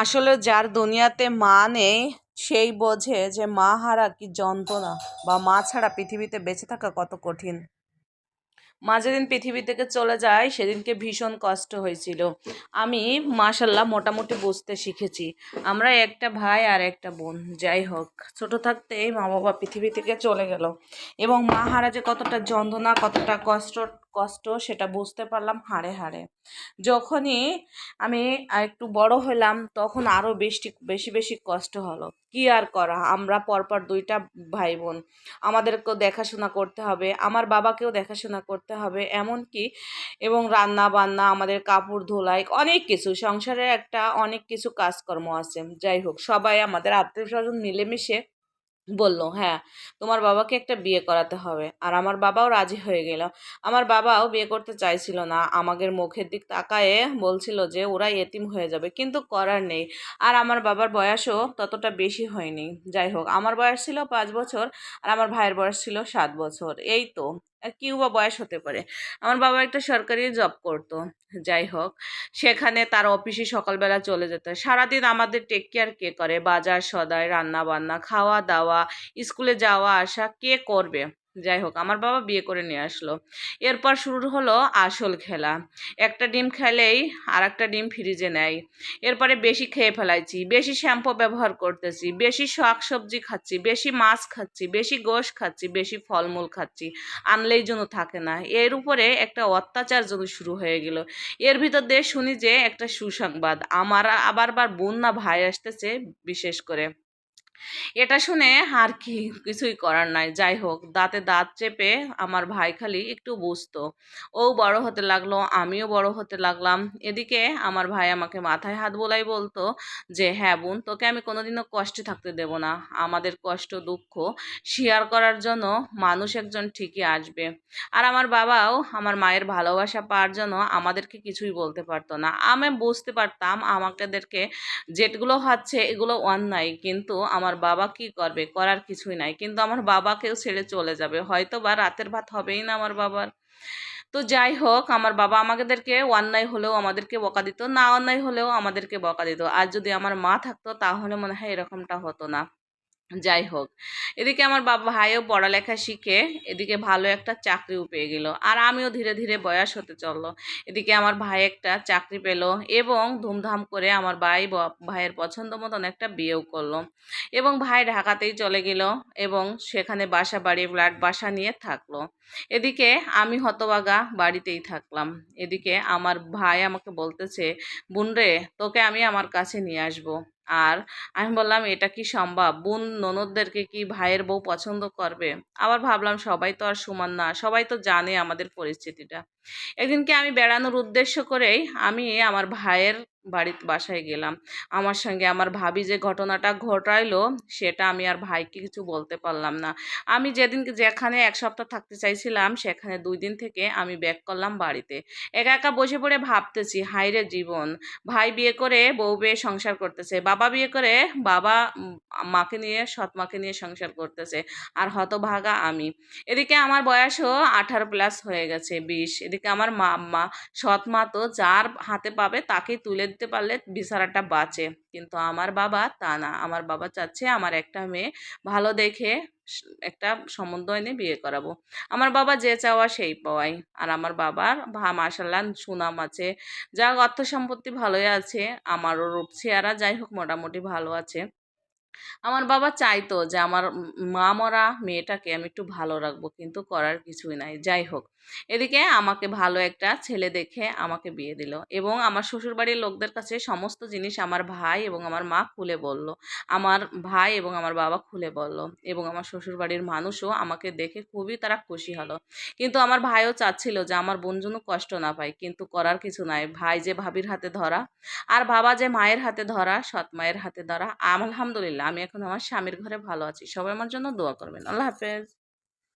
আসলে যার দুনিয়াতে মা নেই, সেই বোঝে যে মা হারা কি যন্ত্রণা বা মা ছাড়া পৃথিবীতে বেঁচে থাকা কত কঠিন। মা যেদিন পৃথিবী থেকে চলে যায়, সেদিনকে ভীষণ কষ্ট হয়েছিল। আমি মাশাল্লাহ মোটামুটি বুঝতে শিখেছি। আমরা একটা ভাই আর একটা বোন, যাই হোক, ছোট থাকতেই মা বাবা পৃথিবী থেকে চলে গেল। এবং মা হারা যে কতটা যন্ত্রণা, কতটা কষ্ট কষ্ট সেটা বুঝতে পারলাম হাড়ে হাড়ে। যখনই আমি একটু বড় হলাম তখন আরও বেশি বেশি বেশি কষ্ট হলো। কি আর করা? আমরা পরপর দুইটা ভাই বোন আমাদেরকেও দেখাশোনা করতে হবে, আমার বাবাকেও দেখাশোনা করতে হবে, এমনকি এবং রান্না বান্না আমাদের কাপড় ধোলাই, অনেক কিছু, সংসারের একটা অনেক কিছু কাজকর্ম আছে। যাই হোক, সবাই আমাদের আত্মীয় স্বজন মিলেমিশে বলল হ্যাঁ তোমার বাবাকে একটা বিয়ে করাতে হবে। আর আমার বাবাও রাজি হয়ে গেল। আমার বাবাও বিয়ে করতে চাইছিল না। আমাদের মুখের দিক তাকায়ে বলছিল যে, ওরা এতিম হয়ে যাবে। কিন্তু করার নেই। আর আমার বাবার বয়সও ততটা বেশি হয়নি। যাই হোক, আমার বয়স ছিল পাঁচ বছর আর আমার ভাইয়ের বয়স ছিল সাত বছর। এই তো। কিউ বা বয়স হতে পারে। আমার বাবা একটা সরকারি জব করতো, যাই হোক। সেখানে তার অফিসে সকালবেলা চলে যেত। সারাদিন আমাদের টেক কেয়ার কে করে? বাজার সদায় রান্না বান্না খাওয়া দাওয়া স্কুলে যাওয়া আসা কে করবে? যাই হোক, আমার বাবা বিয়ে করে নিয়ে আসলো। এরপর শুরু হলো আসল খেলা। একটা ডিম খেলেই আর একটা ডিম ফ্রিজে নেয়। এরপরে বেশি খেয়ে ফেলাইছি, বেশি শ্যাম্পু ব্যবহার করতেছি, বেশি শাক সবজি খাচ্ছি, বেশি মাছ খাচ্ছি, বেশি গোশ খাচ্ছি, বেশি ফলমূল খাচ্ছি, আনলেই জন্য থাকে না। এর উপরে একটা অত্যাচার যেন শুরু হয়ে গেল। এর ভিতর দিয়ে শুনি যে একটা সুসংবাদ। আমার আবার বার বোন না ভাই আসতেছে বিশেষ করে। এটা শুনে আর কি কিছুই করার নাই। যাই হোক, দাঁতে দাঁত চেপে আমার ভাই খালি একটু বুঝতো। ও বড় হতে লাগল, আমিও বড় হতে লাগলাম। এদিকে আমার ভাই আমাকে মাথায় হাত বোলাই বলতো যে হ্যাঁ বোন, তোকে আমি কোনোদিনও কষ্টে থাকতে দেব না। আমাদের কষ্ট, দুঃখ শেয়ার করার জন্য মানুষ একজন ঠিকই আসবে। আর আমার বাবাও আমার মায়ের ভালোবাসা পাওয়ার জন্য আমাদেরকে কিছুই বলতে পারতো না। আমি বুঝতে পারতাম আমাকেদেরকে যেগুলো হচ্ছে এগুলো অন্যায়, কিন্তু আমার বাবা কি করবে? করার কিছুই নাই। কিন্তু আমার বাবাকেও ছেড়ে চলে যাবে। হয়তো বা রাতের ভাত হবেই না আমার বাবার। তো যাই হোক, আমার বাবা আমাদেরকে অন্যায় হলেও আমাদেরকে বকা দিত, না অন্যায় হলেও আমাদেরকে বকা দিত। আর যদি আমার মা থাকতো, তাহলে মনে হয় এরকমটা হতো না। যাই হোক, এদিকে আমার বাবা ভাইও পড়ালেখা শিখে এদিকে ভালো একটা চাকরিও পেয়ে গেল। আর আমিও ধীরে ধীরে বয়স হতে চলল। এদিকে আমার ভাই একটা চাকরি পেল এবং ধুমধাম করে আমার ভাই ভাইয়ের পছন্দ মতন একটা বিয়েও করল। এবং ভাই ঢাকাতেই চলে গেল এবং সেখানে বাসা বাড়ি, ফ্ল্যাট, বাসা নিয়ে থাকল। এদিকে আমি হতবাগা বাড়িতেই থাকলাম। এদিকে আমার ভাই আমাকে বলতেছে রে তোকে আমি আমার কাছে নিয়ে আসব। আর আমি বললাম, এটা কি সম্ভব? বোন ননদদেরকে কি ভাইয়ের বউ পছন্দ করবে? আবার ভাবলাম, সবাই তো আর সমান না। সবাই তো জানে আমাদের পরিস্থিতিটা। একদিনকে আমি বেড়ানোর উদ্দেশ্য করেই আমি আমার ভাইয়ের বাড়িতে, বাসায় গেলাম। আমার সঙ্গে আমার ভাবি যে ঘটনাটা ঘটাইলো, সেটা আমি আর ভাইকে কিছু বলতে পারলাম না। আমি যেদিন যেখানে এক সপ্তাহ থাকতে চাইছিলাম, সেখানে দুই দিন থেকে আমি ব্যাক করলাম বাড়িতে। একা একা বসে পড়ে ভাবতেছি হাইরে জীবন। ভাই বিয়ে করে বউ বিয়ে সংসার করতেছে, বাবা বিয়ে করে বাবা মাকে নিয়ে, সৎ মাকে নিয়ে সংসার করতেছে, আর হতভাগা আমি। এদিকে আমার বয়সও আঠারো প্লাস হয়ে গেছে, বিশ। এদিকে আমার মা মা সৎ মা তো যার হাতে পাবে তাকেই তুলে দিতে পারলে বিছানাটা বাঁচে। কিন্তু আমার বাবা তা না। আমার বাবা চাচ্ছে আমার একটা মেয়ে ভালো দেখে একটা সম্বন্ধ এনে বিয়ে করাবো। আমার বাবা যে চাওয়া সেই পাওয়াই। আর আমার বাবার ভা মার্শাল্লাহ সুনাম আছে। যা অর্থ সম্পত্তি ভালোই আছে। আমারও রূপ চেহারা যাই হোক, মোটামুটি ভালো আছে। আমার বাবা চাইতো যে আমার মা মরা মেয়েটাকে আমি একটু ভালো রাখব। কিন্তু করার কিছুই নাই। যাই হোক এদিকে আমাকে ভালো একটা ছেলে দেখে আমাকে বিয়ে দিল এবং আমার শ্বশুরবাড়ির লোকদের কাছে সমস্ত জিনিস আমার ভাই এবং আমার মা খুলে বলল। আমার ভাই এবং আমার বাবা খুলে বলল এবং আমার শ্বশুরবাড়ির মানুষও আমাকে দেখে খুবই তারা খুশি হলো। কিন্তু আমার ভাইও চাচ্ছিল যে আমার বোন যেন কষ্ট না পায়, কিন্তু করার কিছু নাই। ভাই যে ভাবির হাতে ধরা আর বাবা যে মায়ের হাতে ধরা, সৎ মায়ের হাতে ধরা, আলহামদুলিল্লাহ, আমি এখন আমার স্বামীর ঘরে ভালো আছি। সবাই আমার জন্য দোয়া করবেন। আল্লাহ হাফেজ।